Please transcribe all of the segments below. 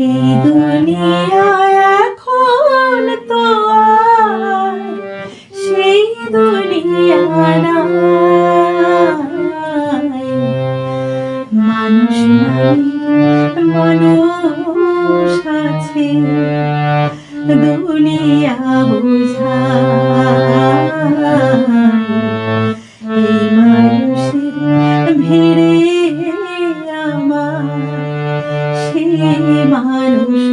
이금이야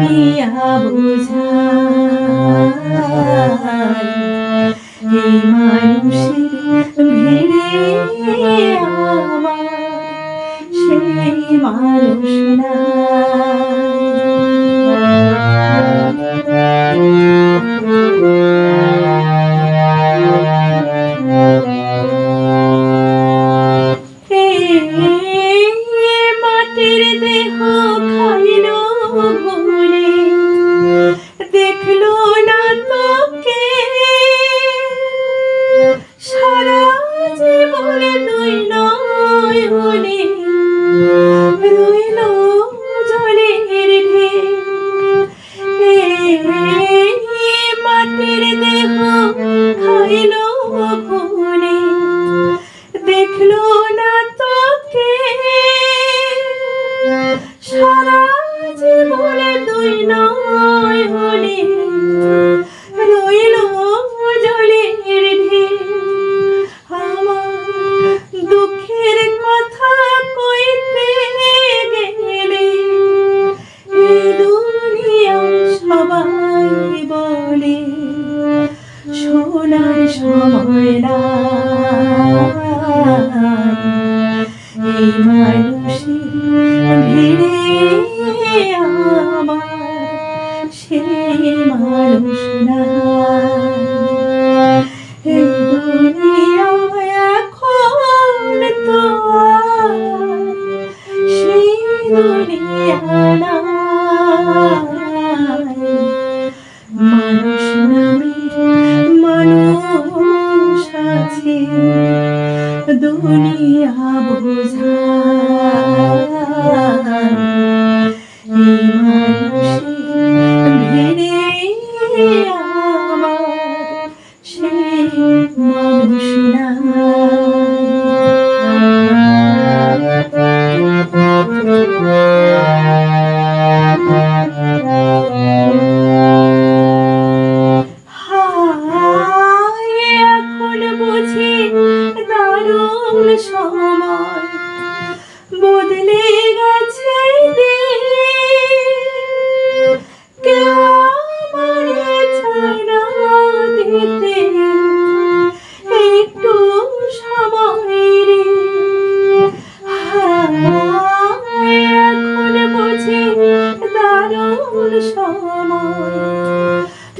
দিয়া বোঝাই এই মানুষের আমার সেই মানুষ না। Música 바라보고 살아 그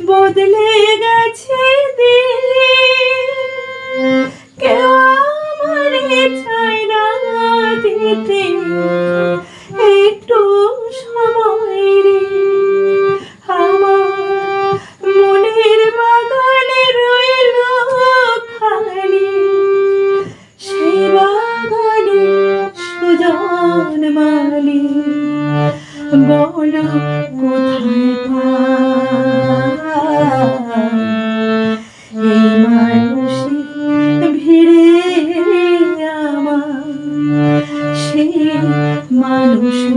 বদলে গেছে দিলি। কেউ আমার চাই দিতে।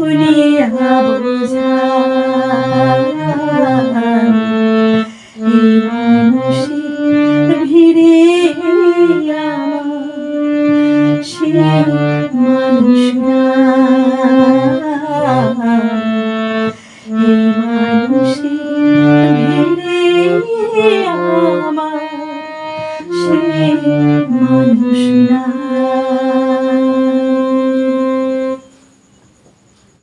Holy.